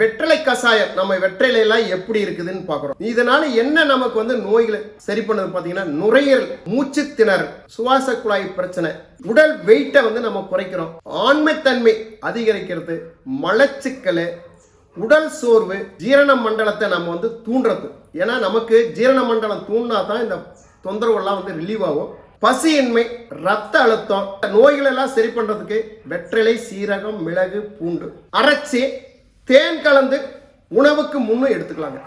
வெற்றிலை கஷாயம் நம்ம வெற்றிலை எல்லாம் எப்படி இருக்குதுன்னு பார்க்குறோம். இதனால என்ன நமக்கு வந்து நோய்களை சரி பண்ணது பார்த்தீங்கன்னா நுரையீரல் மூச்சு திணறல் சுவாச குழாய் பிரச்சனை உடல் வெயிட்டை வந்து நம்ம குறைக்கிறோம். ஆண்மைத்தன்மை அதிகரிக்கிறது மலச்சிக்கல் உடல் சோர்வு ஜீரண மண்டலத்தை நம்ம வந்து தூண்டுறது. ஏன்னா நமக்கு ஜீரண மண்டலம் தூண்டினா தான் இந்த தொந்தரவுலாம் வந்து ரிலீவ் ஆகும். பசியின்மை ரத்த அழுத்தம் நோய்களெல்லாம் சரி பண்ணுறதுக்கு வெற்றிலை சீரகம் மிளகு பூண்டு அரைச்சி தேன் கலந்து உணவுக்கு முன்னும் எடுத்துக்கலாங்க.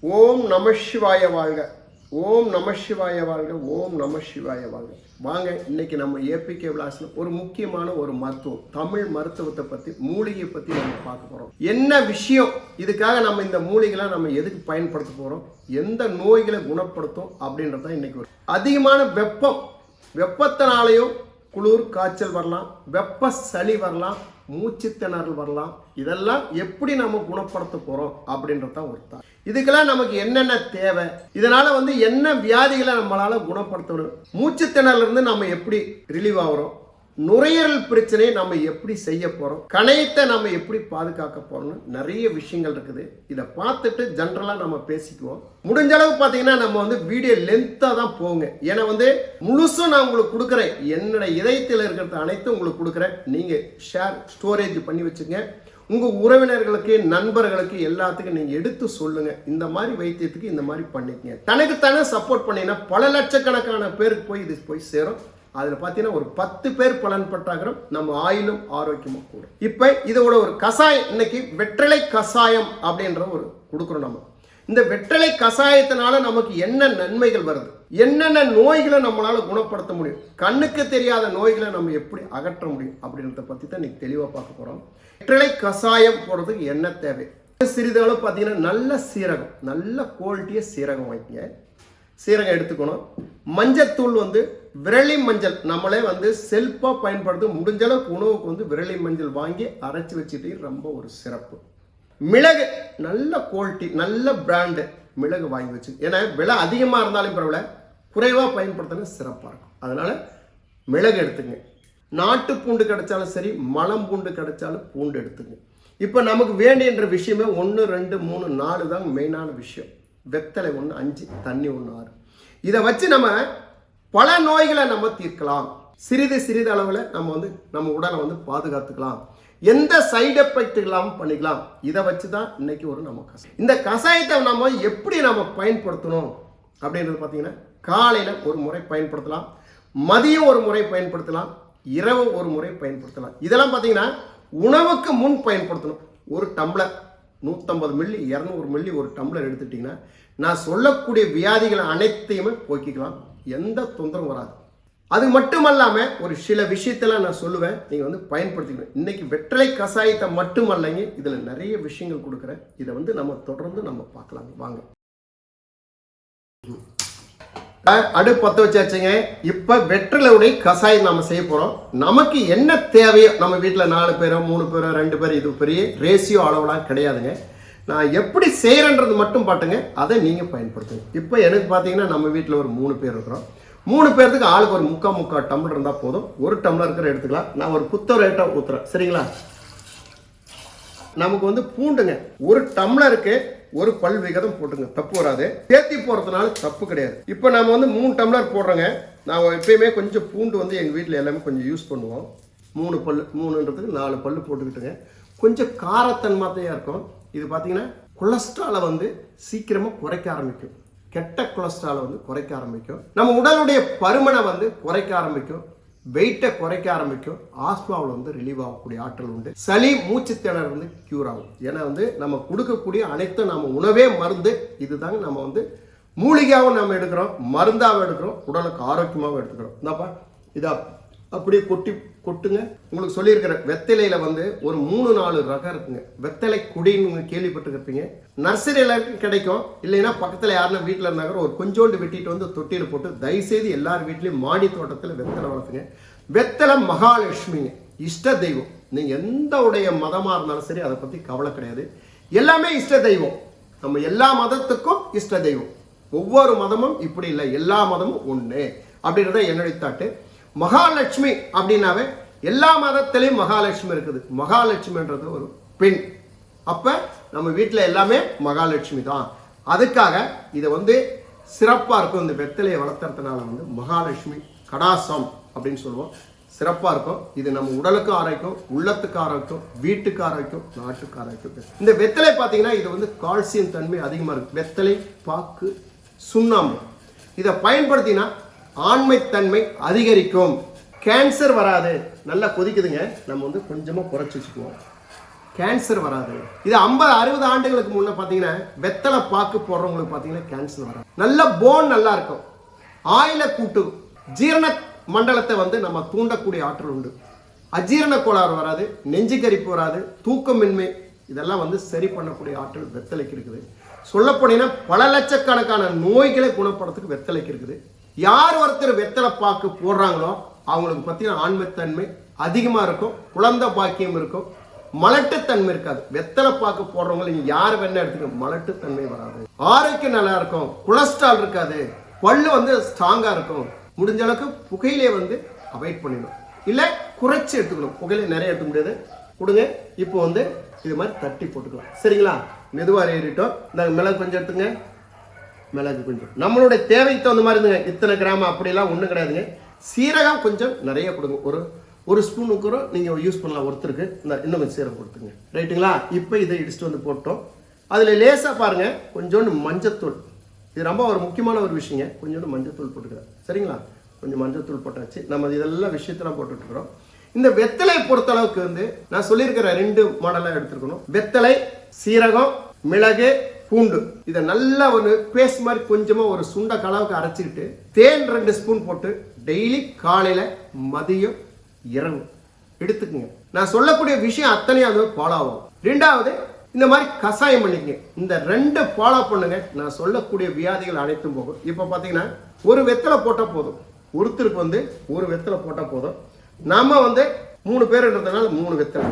ஓம் நம சிவாய வாழ்க. ஓம் நம சிவாய வாழ்க ஓம் நம சிவாய வாழ்க. வாங்க இன்னைக்கு நம்ம ஏபிகே விலாசம் ஒரு முக்கியமான ஒரு மருத்துவம் தமிழ் மருத்துவத்தை பத்தி மூலிகையை பத்தி நம்ம பார்க்க போறோம். என்ன விஷயம்? இதுக்காக நம்ம இந்த மூலிகைலாம் நம்ம எதுக்கு பயன்படுத்த போறோம்? எந்த நோய்களை குணப்படுத்தும் அப்படின்றது தான் இன்னைக்கு ஒரு அதிகமான வெப்பம் வெப்பத்தினாலையும் குளிர் காய்ச்சல் வரலாம் வெப்ப சளி வரலாம் மூச்சு திணறல் வரலாம். இதெல்லாம் எப்படி நம்ம குணப்படுத்த போகிறோம் அப்படின்றது தான் இதுக்கெல்லாம் நமக்கு என்னென்ன தேவை? இதனால் வந்து என்ன வியாதிகளை நம்மளால் குணப்படுத்தணும்? மூச்சு திணறல இருந்து நம்ம எப்படி ரிலீவ் ஆகிறோம்? நுரையீரல் பிரச்சனையை நம்ம எப்படி செய்ய போகிறோம் கணையத்தை நம்ம எப்படி பாதுகாக்க போகிறோம்னு நிறைய விஷயங்கள் இருக்குது. இதை பார்த்துட்டு ஜென்ரலாக நம்ம பேசிக்குவோம். முடிஞ்ச அளவு பார்த்தீங்கன்னா நம்ம வந்து வீடியோ லென்த்தாக தான் போங்க. ஏன்னா வந்து முழுசும் நான் உங்களுக்கு கொடுக்குறேன். என்னோட இதயத்தில் இருக்கிறது அனைத்தும் உங்களுக்கு கொடுக்குறேன். நீங்கள் ஷேர் ஸ்டோரேஜ் பண்ணி வச்சுங்க. உங்கள் உறவினர்களுக்கு நண்பர்களுக்கு எல்லாத்துக்கும் நீங்கள் எடுத்து சொல்லுங்க. இந்த மாதிரி வைத்தியத்துக்கு இந்த மாதிரி பண்ணிக்கங்க. தனக்கு தானே சப்போர்ட் பண்ணீங்கன்னா பல லட்சக்கணக்கான பேருக்கு போய் இது போய் சேரும். அதில் பார்த்தீங்கன்னா ஒரு பத்து பேர் பலன் பட்டாகிறோம் நம்ம ஆயிலும் ஆரோக்கியமும் கூடும். இப்போ இதோட ஒரு கசாயம் இன்னைக்கு வெற்றிலை கசாயம் அப்படின்ற ஒரு கொடுக்குறோம் நம்ம. இந்த வெற்றிலை கசாயத்தினால நமக்கு என்ன நன்மைகள் வருது? என்னென்ன நோய்களை நம்மளால குணப்படுத்த முடியும்? கண்ணுக்கு தெரியாத நோய்களை நம்ம எப்படி அகற்ற முடியும் அப்படின்றத பற்றி தான் இன்னைக்கு தெளிவாக பார்க்க போகிறோம் வெற்றிலை கசாயம் போடுறதுக்கு என்ன தேவை? சிறிதளவு பார்த்தீங்கன்னா நல்ல சீரகம் நல்ல குவாலிட்டியாக சீரகம் வாங்கிங்க சீரகம் எடுத்துக்கணும். மஞ்சத்தூள் வந்து விரலி மஞ்சள். நம்மளே வந்து செல்ஃபாக பயன்படுத்த முடிஞ்ச அளவுக்கு உணவுக்கு வந்து விரலி மஞ்சள் வாங்கி அரைச்சி வச்சுட்டு ரொம்ப ஒரு சிறப்பு. மிளகு நல்ல குவாலிட்டி நல்ல பிராண்டு மிளகு வாங்கி வச்சு. ஏன்னா விலை அதிகமாக இருந்தாலும் பரவாயில்ல குறைவாக பயன்படுத்தினா சிறப்பாக இருக்கும். அதனால் மிளகு எடுத்துங்க. நாட்டு பூண்டு கிடைச்சாலும் சரி மலம் பூண்டு கிடைச்சாலும் பூண்டு எடுத்துங்க. இப்போ நமக்கு வேண்டியன்ற விஷயமே ஒன்று ரெண்டு மூணு நாலு தான் மெயினான விஷயம். வெத்தலை ஒன்று அஞ்சு தண்ணி ஒன்று ஆறு. இதை வச்சு நம்ம பல நோய்களை நம்ம தீர்க்கலாம். சிறிது சிறிது அளவில் நம்ம வந்து நம்ம உடலை வந்து பாதுகாத்துக்கலாம். எந்த சைடு எஃபெக்ட் இல்லாமல் பண்ணிக்கலாம். இதை வச்சு தான் இன்னைக்கு ஒரு நம்ம கசாயம் இந்த கசாயத்தை நம்ம எப்படி நம்ம பயன்படுத்தணும்? அப்படின்றது பார்த்தீங்கன்னா காலையில் ஒரு முறை பயன்படுத்தலாம். மதியம் ஒரு முறை பயன்படுத்தலாம். இரவு ஒரு முறை பயன்படுத்தலாம். இதெல்லாம் பார்த்தீங்கன்னா உணவுக்கு முன் பயன்படுத்தணும். ஒரு டம்ளர் நூற்றம்பது மில்லி இரநூறு மில்லி ஒரு டம்ளர் எடுத்துட்டிங்கன்னா நான் சொல்லக்கூடிய வியாதிகள் அனைத்தையுமே போக்கிக்கலாம். எந்த தொந்தரவும் வராது. அது மட்டுமல்லாமல் ஒரு சில விஷயத்தெல்லாம் நான் சொல்லுவேன் நீங்கள் வந்து பயன்படுத்திக்கணும். இன்னைக்கு வெற்றிலை கசாயத்தை மட்டுமல்லைங்க இதில் நிறைய விஷயங்கள் கொடுக்குறேன். இதை வந்து நம்ம தொடர்ந்து நம்ம பார்க்கலாம் வாங்க. அடுப்பு பற்ற வச்சாச்சுங்க. இப்போ வெற்றிலையுடைய கசாயம் நம்ம செய்ய போகிறோம் நமக்கு என்ன தேவையோ நம்ம வீட்டில் நாலு பேரோ மூணு பேரோ ரெண்டு பேர் இது பெரிய ரேசியோ அளவுலாம் கிடையாதுங்க. நான் எப்படி செய்கிறேன்றது மட்டும் பாட்டுங்க அதை நீங்கள் பயன்படுத்துங்க. இப்போ எனக்கு பார்த்தீங்கன்னா நம்ம வீட்டில் ஒரு மூணு பேர் இருக்கிறோம். மூணு பேர்த்துக்கு ஆளுக்கு ஒரு முக்கா முக்கா டம்ளர் இருந்தால் போதும். ஒரு டம்ளர் இருக்கிற எடுத்துக்கலாம். நான் ஒரு புத்த ரேட்டாக ஊற்றுறேன் சரிங்களா? நமக்கு வந்து பூண்டுங்க. ஒரு டம்ளருக்கு ஒரு பல் விகிதம் போட்டுங்க. தப்பு வராது. சேர்த்தி போடுறதுனால தப்பு கிடையாது. இப்போ நம்ம வந்து மூணு டம்ளர் போடுறோங்க. நான் எப்பயுமே கொஞ்சம் பூண்டு வந்து எங்கள் வீட்டில் எல்லாமே கொஞ்சம் யூஸ் பண்ணுவோம். மூணு பல் மூணுன்றதுக்கு நாலு பல் போட்டுக்கிட்டுங்க. கொஞ்சம் காரத்தன்மாத்தையாக இருக்கும். இது பார்த்தீங்கன்னா கொலஸ்ட்ராலை வந்து சீக்கிரமாக குறைக்க ஆரம்பிக்கும். கெட்ட கொலஸ்ட்ராலை வந்து குறைக்க ஆரம்பிக்கும். நம்ம உடலுடைய பருமனை வந்து குறைக்க ஆரம்பிக்கும். வெயிட்டை குறைக்க ஆரம்பிக்கும். ஆஸ்மாவில் வந்து ரிலீவ் ஆகக்கூடிய ஆற்றல் உண்டு. சளி மூச்சு வந்து க்யூர் ஆகும். ஏன்னா வந்து நம்ம கொடுக்கக்கூடிய அனைத்தும் நம்ம உணவே மருந்து. இதுதாங்க நம்ம வந்து மூலிகையாகவும் நம்ம எடுக்கிறோம் மருந்தாகவும் எடுக்கிறோம் உடலுக்கு ஆரோக்கியமாகவும் எடுத்துக்கிறோம். இந்தாப்பா இதா அப்படியே கொட்டி கொட்டுங்க. உங்களுக்கு சொல்லியிருக்கிற வெத்தலையில் வந்து ஒரு மூணு நாலு ரகம் இருக்குங்க. வெத்தலை குடின்னு நீங்கள் கேள்விப்பட்டிருப்பீங்க. நர்சரியில் கிடைக்கும். இல்லைன்னா பக்கத்தில் யாருன்னா வீட்டில் இருந்தாங்க ஒரு கொஞ்சோண்டு வெட்டிட்டு வந்து தொட்டியில் போட்டு தயவுசெய்து எல்லார் வீட்லேயும் மாடி தோட்டத்தில் வெத்தலை வளர்த்துங்க. வெத்தலை மகாலட்சுமிங்க. இஷ்ட தெய்வம். நீங்கள் எந்த உடைய மதமாக இருந்தாலும் சரி அதை பற்றி கவலை கிடையாது. எல்லாமே இஷ்ட தெய்வம். நம்ம எல்லா மதத்துக்கும் இஷ்ட தெய்வம். ஒவ்வொரு மதமும் இப்படி இல்லை. எல்லா மதமும் ஒன்று அப்படின்றத என்னுடைய தாட்டு. மகாலட்சுமி அப்படின்னாவே எல்லா மதத்திலையும் மகாலட்சுமி இருக்குது. மகாலட்சுமின்றது ஒரு பெண். அப்போ நம்ம வீட்டில் எல்லாமே மகாலட்சுமி தான். அதுக்காக இதை வந்து சிறப்பாக இருக்கும். இந்த வெத்தலையை வளர்த்துறதுனால வந்து மகாலட்சுமி கடாசம் அப்படின்னு சொல்லுவோம். சிறப்பாக இருக்கும். இது நம்ம உடலுக்கு ஆரோக்கியம் உள்ளத்துக்கு ஆரோக்கியம் வீட்டுக்கு ஆரோக்கியம் நாட்டுக்கு ஆரோக்கியம். இந்த வெத்தலை பார்த்தீங்கன்னா இது வந்து கால்சியம் தன்மை அதிகமாக இருக்கு. வெத்தலை பாக்கு சுண்ணாம்பு. இதை பயன்படுத்தினா ஆண்மைத்தன்மை அதிகரிக்கும். கேன்சர் வராது. நல்லா கொதிக்குதுங்க. நம்ம வந்து கொஞ்சமாக குறைச்சி வச்சுக்குவோம். கேன்சர் வராது. இது ஐம்பது அறுபது ஆண்டுகளுக்கு முன்ன பார்த்தீங்கன்னா வெத்தலை பாக்கு போடுறவங்களுக்கு பார்த்தீங்கன்னா கேன்சர் வராது. நல்ல போன் நல்லா இருக்கும். ஆயில கூட்டு ஜீரண மண்டலத்தை வந்து நம்ம தூண்டக்கூடிய ஆற்றல் உண்டு. அஜீரண கோளாறு வராது. நெஞ்சு கரிப்பு வராது. தூக்கமின்மை இதெல்லாம் வந்து சரி பண்ணக்கூடிய ஆற்றல் வெத்தலைக்கு இருக்குது. சொல்லப்போனீங்கன்னா பல லட்சக்கணக்கான நோய்களை குணப்படுறதுக்கு வெத்தலைக்கு இருக்குது. யார் ஒருத்தர் வெத்தலை பாக்கு போடுறாங்களோ அவங்களுக்கு பார்த்தீங்கன்னா ஆண்மைத்தன்மை அதிகமாக இருக்கும் குழந்தை பாக்கியம் இருக்கும் மலட்டுத்தன்மை இருக்காது. வெத்தலை பாக்கு போடுறவங்க நீங்க யார் வேணா எடுத்துக்க மலட்டுத்தன்மை வராது. ஆரோக்கியம் நல்லா இருக்கும் கொலஸ்ட்ரால் இருக்காது பல்லு வந்து ஸ்ட்ராங்கா இருக்கும். முடிஞ்ச அளவுக்கு புகையிலே வந்து அவாய்ட் பண்ணிடும். இல்லை குறைச்சி எடுத்துக்கணும். புகையில நிறைய எடுத்துக்க முடியாது. கொடுங்க. இப்போ வந்து இது மாதிரி தட்டி போட்டுக்கலாம். சரிங்களா? மெதுவாக ஏறிட்டோம். இந்த மிளகு கொஞ்சம் எடுத்துங்க மிளகு கொஞ்சம் நம்மளுடைய தேவைக்கு தகுந்த மாதிரி இருந்துங்க. இத்தனை கிராம் அப்படிலாம் ஒன்றும் கிடையாதுங்க. சீரகம் கொஞ்சம் நிறைய கொடுங்க. ஒரு ஒரு ஸ்பூனு கூட நீங்கள் யூஸ் பண்ணலாம். ஒருத்தருக்கு. இந்த இன்னும் கொஞ்சம் சீரகம் கொடுத்துங்க ரைட்டுங்களா இப்போ இதை இடிச்சுட்டு வந்து போட்டோம். அதில் லேசாக பாருங்கள் கொஞ்சோண்டு மஞ்சத்தூள். இது ரொம்ப ஒரு முக்கியமான ஒரு விஷயங்க. கொஞ்சோண்டு மஞ்சத்தூள் போட்டுக்கிறேன். சரிங்களா? கொஞ்சம் மஞ்சத்தூள் போட்டாச்சு. நம்ம இதெல்லாம் விஷயத்தெல்லாம் போட்டுட்ருக்குறோம். இந்த வெத்தலை பொறுத்த அளவுக்கு வந்து நான் சொல்லியிருக்கிற ரெண்டு மாடலாக எடுத்துருக்கணும். வெத்தலை சீரகம் மிளகு பூண்டு. இதை நல்லா ஒரு பேஸ்ட் மாதிரி கொஞ்சமாக ஒரு சுண்ட கலவுக்கு அரைச்சிக்கிட்டு தேன் ரெண்டு ஸ்பூன் போட்டு டெய்லி காலையில் மதியம் இரவு எடுத்துக்கோங்க. நான் சொல்லக்கூடிய விஷயம் அத்தனையும் அது ஃபாலோ ஆகும் ரெண்டாவது இந்த மாதிரி கஷாயம் பண்ணிக்கங்க. இந்த ரெண்டு ஃபாலோ பண்ணுங்க. நான் சொல்லக்கூடிய வியாதிகள் அனைத்தும் போகும். இப்போ பார்த்தீங்கன்னா ஒரு வெத்தலை போட்டால் போதும். ஒருத்தருக்கு வந்து ஒரு வெத்தலை போட்டால் போதும். நம்ம வந்து மூணு பேருன்றதுனால மூணு வெத்தலை.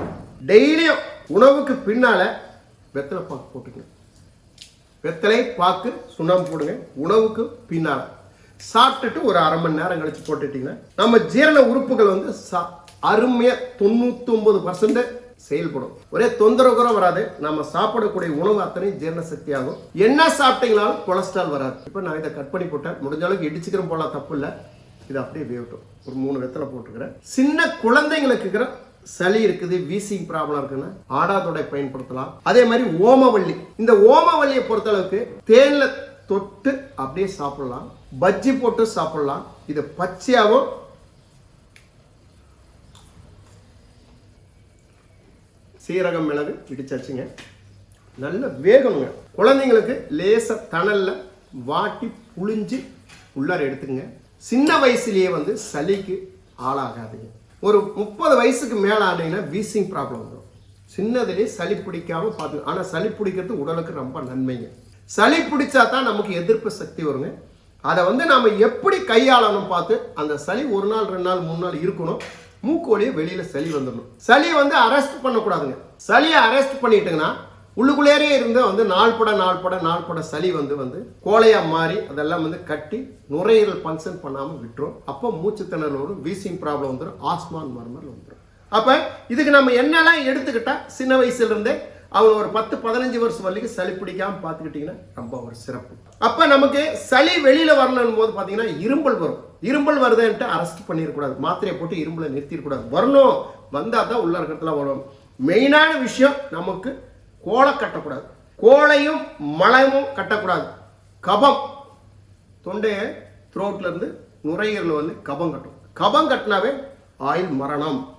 டெய்லியும் உணவுக்கு பின்னால் வெத்தலை பாக்கு போட்டுக்கங்க. வெத்தலை பாக்கு சுண்ணாம்பு போடுங்க. உணவுக்கு பின்னால் சாப்பிட்டுட்டு ஒரு அரை மணி நேரம் கழிச்சு போட்டுட்டீங்கன்னா நம்ம ஜீரண உறுப்புகள் வந்து சா- அருமையா தொண்ணூத்தி ஒன்பது பர்சன்ட் செயல்படும். ஒரே தொந்தரவு கூட வராது. நம்ம சாப்பிடக்கூடிய உணவு அத்தனை ஜீரண சக்தி ஆகும் என்ன சாப்பிட்டீங்களாலும் கொலஸ்ட்ரால் வராது. இப்போ நான் இதை கட் பண்ணி போட்டேன். முடிஞ்ச அளவுக்கு இடிச்சுக்கிறோம் போல தப்பு இல்லை. இது அப்படியே வேகட்டும். ஒரு மூணு வெத்தலை போட்டுக்கிறேன். சின்ன குழந்தைங்களுக்கு இருக்கிற சளி இருக்குது வீசிங் ப்ராப்ளம் இருக்குன்னு ஆடாதொடை பயன்படுத்தலாம். அதே மாதிரி ஓமவள்ளி. இந்த ஓமவல்லியை பொறுத்தளவுக்கு தேனில் தொட்டு அப்படியே சாப்பிடலாம். பஜ்ஜி போட்டு சாப்பிடலாம். இது பச்சையாகவும் சீரகம் மிளகு இடிச்சாச்சுங்க. நல்ல வேகணுங்க. குழந்தைங்களுக்கு லேச தணலில் வாட்டி புழிஞ்சு உள்ளார எடுத்துக்கங்க. சின்ன வயசுலேயே வந்து சளிக்கு ஆளாகாதுங்க. ஒரு முப்பது வயசுக்கு மேலே ஆனீங்கன்னா வீசிங் ப்ராப்ளம் வந்துடும் சின்னதுலேயே சளி பிடிக்காம பார்த்து ஆனால் சளி பிடிக்கிறது உடலுக்கு ரொம்ப நன்மைங்க. சளி பிடிச்சா தான் நமக்கு எதிர்ப்பு சக்தி வருங்க. அதை வந்து நாம் எப்படி கையாளணும் பார்த்து அந்த சளி ஒரு நாள் ரெண்டு நாள் மூணு நாள் இருக்கணும். மூக்கு வழியே சளி வந்துடணும். சளியை வந்து அரெஸ்ட் பண்ணக்கூடாதுங்க. சளியை அரெஸ்ட் பண்ணிட்டுங்கன்னா உள்ளுக்குள்ளேயே இருந்து வந்து நாள்பட நாள்பட நாள்பட சளி வந்து வந்து கோலையாக மாறி அதெல்லாம் வந்து கட்டி நுரையீரல் ஃபங்க்ஷன் பண்ணாமல் விட்டுரும். அப்போ மூச்சு திணறல் வரும் வீசிங் ப்ராப்ளம் வந்துடும் ஆஸ்மான் மர்மல் வந்துடும் அப்போ இதுக்கு நம்ம என்னெல்லாம் எடுத்துக்கிட்டால் சின்ன வயசுலேருந்தே அவங்க ஒரு பத்து பதினஞ்சு வருஷம் வரைக்கும் சளி பிடிக்காமல் பார்த்துக்கிட்டிங்கன்னா ரொம்ப ஒரு சிறப்பு. அப்போ நமக்கு சளி வெளியில் வரணும் போது பார்த்தீங்கன்னா இரும்பல் வரும். இரும்பல் வருதுன்ட்டு அரெஸ்ட் பண்ணிடக்கூடாது மாத்திரையை போட்டு இரும்பலை நிறுத்திடக்கூடாது வரணும். வந்தால் தான் உள்ள இருக்கிறதுலாம் வரும் மெயினான விஷயம் நமக்கு கோலை கட்டக்கூடாது. கோலையும் மலமும் கட்டக்கூடாது. கபம். தொண்டையை த்ரோட்ல இருந்து நுரையீரல் வந்து கபம் கட்டும். கபம் கட்டினாவே ஆயில் மரணம்.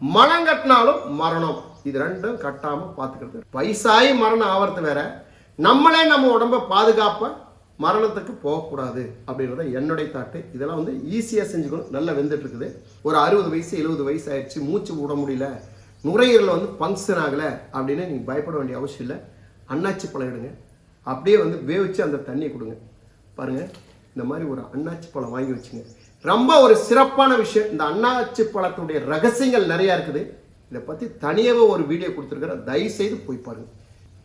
மலம் கட்டினாலும் மரணம். இது ரெண்டும் கட்டாம பார்த்துக்கிறது. வயசாகி மரணம் ஆவறது வேற. நம்மளே நம்ம உடம்ப பாதுகாப்ப மரணத்துக்கு போகக்கூடாது அப்படின்றத என்னுடைய தாட்டு இதெல்லாம் வந்து ஈஸியாக செஞ்சுக்கணும். நல்லா வெந்துட்டு இருக்குது. ஒரு அறுபது வயசு எழுபது வயசு ஆயிடுச்சு. மூச்சு விட முடியல. நுரையீரல் வந்து ஃபங்க்ஷன் ஆகலை அப்படின்னு நீங்கள் பயப்பட வேண்டிய அவசியம் இல்லை. அன்னாச்சி பழம் எடுங்க. அப்படியே வந்து வேவிச்சு அந்த தண்ணியை கொடுங்க. பாருங்கள் இந்த மாதிரி ஒரு அண்ணாச்சி பழம் வாங்கி வச்சுங்க. ரொம்ப ஒரு சிறப்பான விஷயம். இந்த அன்னாச்சி பழத்துடைய ரகசியங்கள் நிறையா இருக்குது. இதை பற்றி தனியாகவே ஒரு வீடியோ கொடுத்துருக்குறேன் தயவு செய்து போய் பாருங்கள்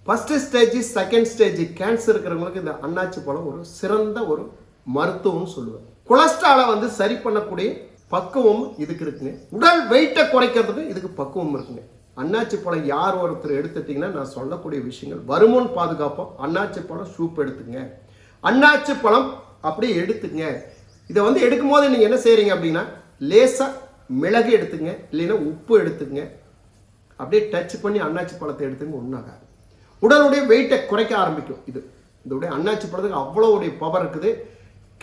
first stage second stage cancer இருக்கிறவங்களுக்கு இந்த அன்னாச்சி பழம் ஒரு சிறந்த ஒரு மருத்துவம்னு சொல்லுவேன். கொலஸ்ட்ராலை வந்து சரி பண்ணக்கூடிய பக்குவம் இதுக்கு இருக்குங்க. உடல் வெயிட்டை குறைக்கிறதுக்கு இதுக்கு பக்குவம் இருக்குங்க. அண்ணாச்சி பழம் யார் ஒருத்தர் எடுத்துட்டீங்கன்னா நான் சொல்லக்கூடிய விஷயங்கள். வருமுன் பாதுகாப்போம். அண்ணாச்சி பழம் சூப் எடுத்துங்க அண்ணாச்சி பழம் அப்படியே எடுத்துங்க இதை வந்து எடுக்கும்போது நீங்கள் என்ன செய்கிறீங்க அப்படின்னா லேசாக மிளகு எடுத்துங்க இல்லைன்னா உப்பு எடுத்துங்க அப்படியே டச் பண்ணி அண்ணாச்சி பழத்தை எடுத்துங்க ஒன்றாகாது உடலுடைய வெயிட்டை குறைக்க ஆரம்பிக்கும். இது இதோடைய அண்ணாச்சி பழத்துக்கு அவ்வளோடைய பவர் இருக்குது.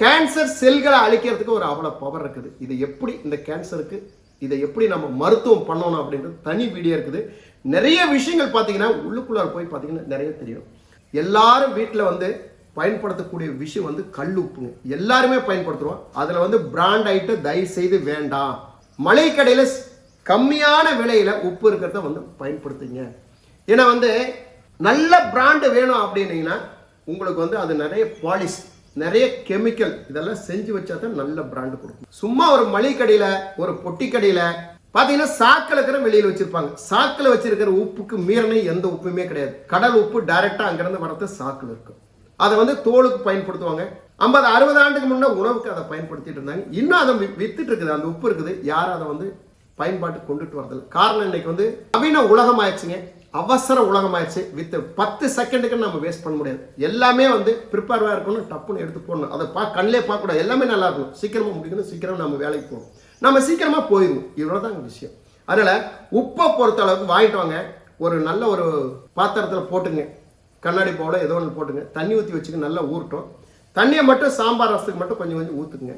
கேன்சர் செல்களை அழிக்கிறதுக்கு ஒரு அவ்வளோ பவர் இருக்குது. இது எப்படி இந்த கேன்சருக்கு இதை எப்படி நம்ம மருத்துவம் பண்ணணும் அப்படின்றது தனி வீடியோ இருக்குது. நிறைய விஷயங்கள் பார்த்தீங்கன்னா உள்ளுக்குள்ளார போய் பார்த்தீங்கன்னா நிறைய தெரியும். எல்லாரும் வீட்டில் வந்து பயன்படுத்தக்கூடிய விஷயம் வந்து கல் உப்புங்க. எல்லாருமே பயன்படுத்துகிறோம் அதில் வந்து பிராண்ட் ஐட்டம் தயவு செய்து வேண்டாம். மளிகை கடையில் கம்மியான விலையில் உப்பு இருக்கிறத வந்து பயன்படுத்துங்க. ஏன்னா வந்து நல்ல பிராண்டு வேணும் அப்படின்னீங்கன்னா உங்களுக்கு வந்து அது நிறைய பாலிஷ் நிறைய கெமிக்கல் இதெல்லாம் செஞ்சு வச்சா தான் நல்ல பிராண்டு கொடுக்கும். சும்மா ஒரு மளிகை கடையில் ஒரு பொட்டி கடையில் பார்த்தீங்கன்னா சாக்கில் இருக்கிற வெளியில் வச்சிருப்பாங்க. சாக்கில் வச்சிருக்கிற உப்புக்கு மீறின எந்த உப்புமே கிடையாது. கடல் உப்பு டைரெக்டாக அங்கேருந்து வரது சாக்கில் இருக்கும். அதை வந்து தோலுக்கு பயன்படுத்துவாங்க. ஐம்பது அறுபது ஆண்டுக்கு முன்னே உணவுக்கு அதை பயன்படுத்திட்டு இருந்தாங்க. இன்னும் அதை வித்துட்டு இருக்குது. அந்த உப்பு இருக்குது. யாரும் அதை வந்து பயன்பாட்டுக்கு கொண்டுட்டு வரதில்லை. காரணம் இன்னைக்கு வந்து நவீன உலகம் ஆயிடுச்சுங்க. அவசர உலகம் ஆயிடுச்சு வித் பத்து செகண்டுக்கு நம்ம வேஸ்ட் பண்ண முடியாது. எல்லாமே வந்து ப்ரிப்பேர்வாக இருக்கணும் டப்புன்னு எடுத்து போடணும். அதை பா கண்ணிலே பார்க்கக்கூடாது. எல்லாமே நல்லா இருக்கணும். சீக்கிரமாக முடிக்கணும் சீக்கிரம் நம்ம வேலைக்கு போகணும். நம்ம சீக்கிரமாக போயிடுவோம் இவ்வளோதாங்க விஷயம். அதனால் உப்பை பொறுத்த அளவுக்கு வாங்கிட்டு வாங்க. ஒரு நல்ல ஒரு பாத்திரத்தில் போட்டுங்க. கண்ணாடி போட ஏதோ ஒன்று போட்டுங்க. தண்ணி ஊற்றி வச்சுக்க நல்லா ஊறட்டும். தண்ணியை மட்டும் சாம்பார் ரசத்துக்கு மட்டும் கொஞ்சம் கொஞ்சம் ஊற்றுக்குங்க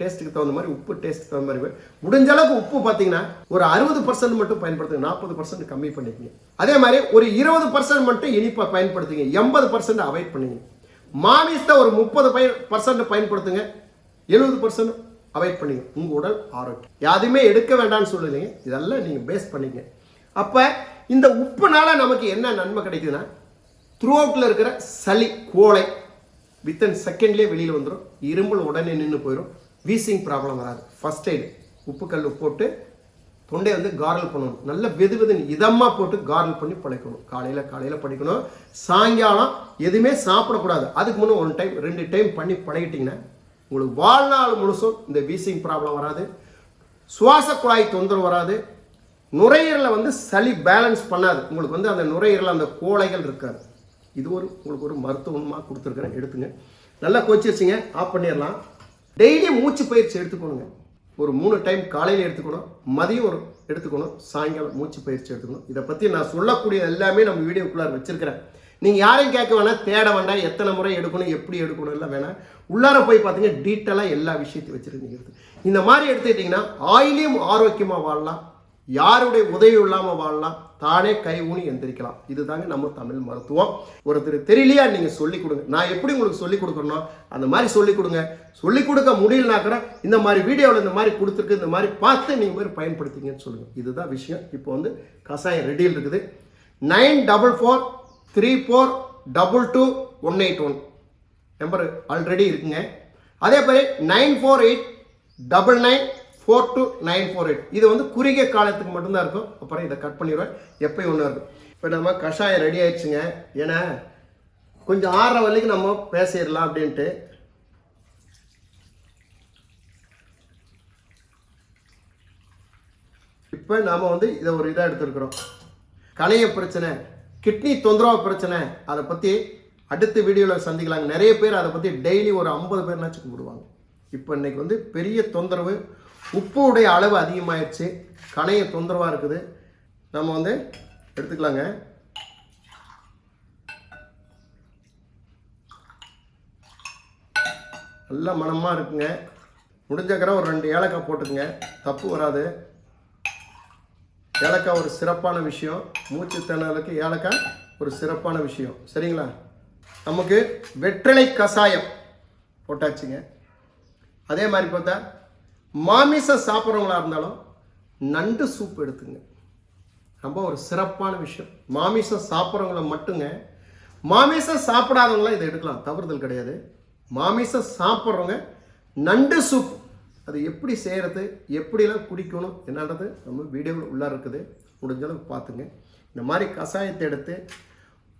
டேஸ்ட்டுக்கு தகுந்த மாதிரி உப்பு டேஸ்ட்டுக்கு தகுந்த மாதிரி முடிஞ்ச அளவுக்கு உப்பு பார்த்தீங்கன்னா ஒரு அறுபது பர்சன்ட் மட்டும் பயன்படுத்துங்க. நாற்பது பர்சன்ட் கம்மி பண்ணிக்கங்க. அதே மாதிரி ஒரு இருபது பர்சன்ட் மட்டும் இனிப்பை பயன்படுத்துங்க. எண்பது பர்சன்ட் அவாய்ட் பண்ணுங்க. மாமிசத்தை ஒரு முப்பது பய பர்சன்ட் பயன்படுத்துங்க. எழுபது பர்சன்ட் அவாய்ட் பண்ணுங்க. உங்கள் உடல் ஆரோக்கியம். யாருமே எடுக்க வேண்டாம்னு சொல்லுங்க இதெல்லாம் நீங்கள் பேஸ் பண்ணிங்க. அப்போ இந்த உப்புனால நமக்கு என்ன நன்மை கிடைக்குதுன்னா த்ரூ அவுட்டில் இருக்கிற சளி கோழை வித்தின் செகண்ட்லேயே வெளியில் வந்துடும் இருமல் உடனே நின்று போயிடும் வீசிங் ப்ராப்ளம் வராது. ஃபர்ஸ்ட் எய்டு உப்புக்கல் போட்டு தொண்டையை வந்து கார்ல் பண்ணணும். நல்ல வெது வெதுன்னு இதமாக போட்டு கார்ல் பண்ணி படைக்கணும். காலையில் காலையில் படிக்கணும். சாயங்காலம் எதுவுமே சாப்பிடக்கூடாது. அதுக்கு முன்னே ஒன் டைம் ரெண்டு டைம் பண்ணி பழகிட்டிங்கன்னா உங்களுக்கு வாழ்நாள் முழுசும் இந்த வீசிங் ப்ராப்ளம் வராது. சுவாச குழாய் தொந்தரவு வராது. நுரையீரலை வந்து சளி பேலன்ஸ் பண்ணாது. உங்களுக்கு வந்து அந்த நுரையீரல் அந்த கோழைகள் இருக்காது. இது ஒரு உங்களுக்கு ஒரு மருத்துவமாக கொடுத்துருக்குறேன். எடுத்துங்க. நல்லா கொச்சிருச்சிங்க. ஆஃப் பண்ணிடலாம். டெய்லி மூச்சு பயிற்சி எடுத்துக்கணுங்க. ஒரு மூணு டைம் காலையில் எடுத்துக்கணும் மதியம் ஒரு எடுத்துக்கணும் சாயங்காலம் மூச்சு பயிற்சி எடுத்துக்கணும். இதை பற்றி நான் சொல்லக்கூடிய எல்லாமே நம்ம வீடியோக்குள்ளார வச்சுருக்கிறேன். நீங்கள் யாரையும் கேட்க வேணாம் தேட வேண்டாம் எத்தனை முறை எடுக்கணும் எப்படி எடுக்கணும் எல்லாம் வேணாம். உள்ளார போய் பார்த்தீங்கன்னா டீட்டெயிலாக எல்லா விஷயத்தையும் வச்சுருந்தீங்க. இந்த மாதிரி எடுத்துக்கிட்டிங்கன்னா ஆயிலையும் ஆரோக்கியமாக வாழலாம். யாருடைய உதவி இல்லாமல் வாழலாம் தானே கை ஊனி எந்திரிக்கலாம். இதுதாங்க நம்ம தமிழ் மருத்துவம். ஒருத்தர் தெரியலையா நீங்கள் சொல்லிக் கொடுங்க. நான் எப்படி உங்களுக்கு சொல்லிக் கொடுக்கணும் அந்த மாதிரி சொல்லிக் கொடுங்க. சொல்லிக் கொடுக்க முடியலனா கூட இந்த மாதிரி வீடியோவில் இந்த மாதிரி கொடுத்துருக்கு இந்த மாதிரி பார்த்து நீங்கள் மாதிரி பயன்படுத்திங்கன்னு சொல்லுங்கள் இதுதான் விஷயம். இப்போ வந்து கசாயம் ரெடியில் இருக்குது. Nine double four three four double two one eight one. Number already இருக்குங்க. அதே மாதிரி nine four eight double nine four two nine four eight இது வந்து குறுகிய காலத்துக்கு மட்டும்தான் இருக்கும். அப்புறம் இதை கட் பண்ணிடுவேன். எப்பயும் ஒன்று இருக்கும். இப்போ நம்ம கஷாயம் ரெடி ஆயிடுச்சுங்க. ஏன்னா கொஞ்சம் ஆறுற வரைக்கும் நம்ம பேசிடலாம் அப்படின்ட்டு. இப்போ நாம் வந்து இதை ஒரு இதாக எடுத்துருக்குறோம். கலைய பிரச்சனை கிட்னி தொந்தரவு பிரச்சனை அதை பற்றி அடுத்த வீடியோவில் சந்திக்கலாங்க. நிறைய பேர் அதை பற்றி டெய்லி ஒரு ஐம்பது பேர்னாச்சும் கும்பிடுவாங்க. இப்போ இன்னைக்கு வந்து பெரிய தொந்தரவு உப்புடைய அளவு அதிகமாகிடுச்சு கணைய தொந்தரவாக இருக்குது. நம்ம வந்து எடுத்துக்கலாங்க. நல்ல மணமாக இருக்குங்க. முடிஞ்சக்கற ஒரு ரெண்டு ஏலக்காய் போட்டுக்குங்க. தப்பு வராது. ஏலக்காய் ஒரு சிறப்பான விஷயம். மூச்சு திணறலுக்கு ஏலக்காய் ஒரு சிறப்பான விஷயம். சரிங்களா? நமக்கு வெற்றிலை கஷாயம் போட்டாச்சுங்க. அதே மாதிரி பார்த்தா மாமிசம் சாப்பிட்றவங்களா இருந்தாலும் நண்டு சூப் எடுத்துங்க. ரொம்ப ஒரு சிறப்பான விஷயம். மாமிசம் சாப்பிட்றவங்கள மட்டுங்க. மாமிசம் சாப்பிடாதவங்களாம் இதை எடுக்கலாம். தவறுதல் கிடையாது. மாமிசம் சாப்பிட்றவங்க நண்டு சூப் அது எப்படி செய்கிறது எப்படிலாம் குடிக்கணும் என்னன்றது நம்ம வீடியோவில் உள்ளே இருக்குது. முடிஞ்ச அளவுக்கு பார்த்துங்க. இந்த மாதிரி கஷாயத்தை எடுத்து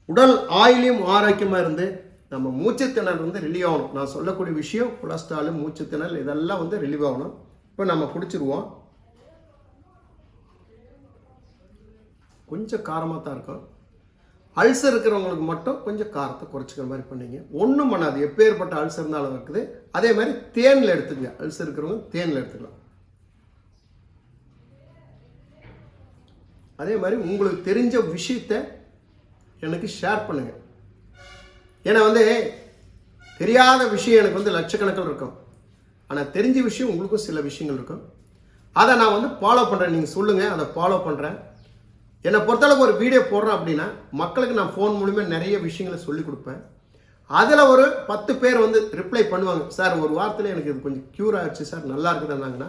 உடல் ஆயிலையும் ஆரோக்கியமாக இருந்து நம்ம மூச்சுத்திணல் வந்து ரிலீவ் ஆகணும். நான் சொல்லக்கூடிய விஷயம் கொலஸ்ட்ரால் மூச்சுத்திணல் இதெல்லாம் வந்து ரிலீவ் ஆகணும். இப்போ நம்ம குடிச்சிருவோம் கொஞ்சம் காரமாக தான் இருக்கும். அல்சர் இருக்கிறவங்களுக்கு மட்டும் கொஞ்சம் காரத்தை குறைச்சிக்கிற மாதிரி பண்ணிங்க. ஒன்றும் பண்ணாது. எப்பேற்பட்ட அல்சர் இருந்தாலும் இருக்குது. அதே மாதிரி தேனில் எடுத்துக்கங்க. அல்சர் இருக்கிறவங்க தேனில் எடுத்துக்கலாம். அதே மாதிரி உங்களுக்கு தெரிஞ்ச விஷயத்த எனக்கு ஷேர் பண்ணுங்க. ஏன்னா வந்து தெரியாத விஷயம் எனக்கு வந்து லட்சக்கணக்கில் இருக்கும். ஆனால் தெரிஞ்ச விஷயம் உங்களுக்கும் சில விஷயங்கள் இருக்கும். அதை நான் வந்து ஃபாலோ பண்ணுறேன் நீங்கள் சொல்லுங்கள் அதை ஃபாலோ பண்ணுறேன் என்னை பொறுத்தளவுக்கு ஒரு வீடியோ போடுறேன் அப்படின்னா மக்களுக்கு நான் ஃபோன் மூலிமா நிறைய விஷயங்களை சொல்லி கொடுப்பேன். அதில் ஒரு பத்து பேர் வந்து ரிப்ளை பண்ணுவாங்க. சார் ஒரு வாரத்தில் எனக்கு இது கொஞ்சம் க்யூர் ஆயிடுச்சு சார். நல்லா இருக்குதுன்னாங்கன்னா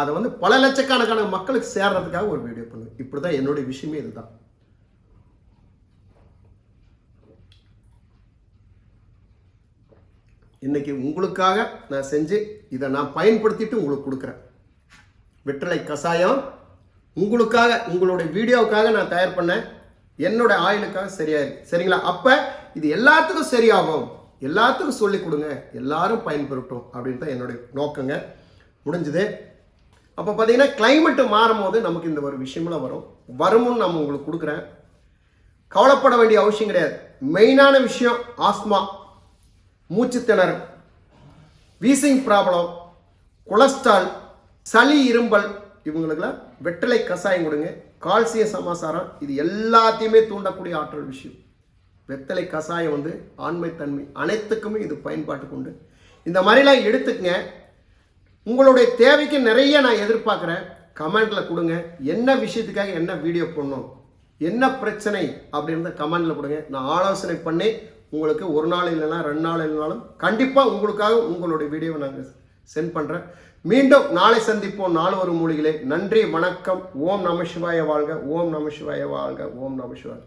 அதை வந்து பல லட்சக்கணக்கான மக்களுக்கு சேர்றதுக்காக ஒரு வீடியோ பண்ணுவேன். இப்படி தான் என்னுடைய விஷயமே இதுதான். இன்றைக்கி உங்களுக்காக நான் செஞ்சு இதை நான் பயன்படுத்திட்டு உங்களுக்கு கொடுக்குறேன். வெற்றிலை கஷாயம் உங்களுக்காக உங்களுடைய வீடியோவுக்காக நான் தயார் பண்ணேன். என்னோட ஆயிலுக்காக சரியாயிருக்கு சரிங்களா? அப்போ இது எல்லாத்துக்கும் சரியாகும். எல்லாத்துக்கும் சொல்லி கொடுங்க. எல்லாரும் பயன்பெறட்டும் அப்படின்னு தான் என்னுடைய நோக்கங்க. முடிஞ்சுது. அப்போ பார்த்தீங்கன்னா கிளைமேட்டு மாறும் போது நமக்கு இந்த ஒரு விஷயம்லாம் வரும். வருமுன்னு நம்ம உங்களுக்கு கொடுக்குறேன். கவலைப்பட வேண்டிய அவசியம் கிடையாது. மெயினான விஷயம் ஆஸ்மா. மூச்சுத்திணறு வீசிங் ப்ராப்ளம் கொலஸ்ட்ரால் சளி இரும்பல் இவங்களுக்குலாம் வெற்றிலை கஷாயம் கொடுங்க. கால்சிய சமாசாரம் இது எல்லாத்தையுமே தூண்டக்கூடிய ஆற்றல் விஷயம். வெத்தலை கஷாயம் வந்து ஆண்மைத்தன்மை அனைத்துக்குமே இது பயன்பாட்டுக்கு உண்டு இந்த மாதிரிலாம் எடுத்துக்கங்க. உங்களுடைய தேவைக்கு நிறைய நான் எதிர்பார்க்குறேன். கமெண்டில் கொடுங்க. என்ன விஷயத்துக்காக என்ன வீடியோ பண்ணணும் என்ன பிரச்சனை? அப்படின்றத கமெண்டில் கொடுங்க. நான் ஆலோசனை பண்ணி உங்களுக்கு ஒரு நாள் இல்லைனா ரெண்டு நாள் இல்லைனாலும் கண்டிப்பாக உங்களுக்காக உங்களுடைய வீடியோவை நாங்கள் சென்ட் பண்ணுறேன் மீண்டும் நாளை சந்திப்போம் நாலு ஒரு மூலிகளே நன்றி வணக்கம். ஓம் நம சிவாய வாழ்க. ஓம் நம சிவாய வாழ்க. ஓம் நம சிவாய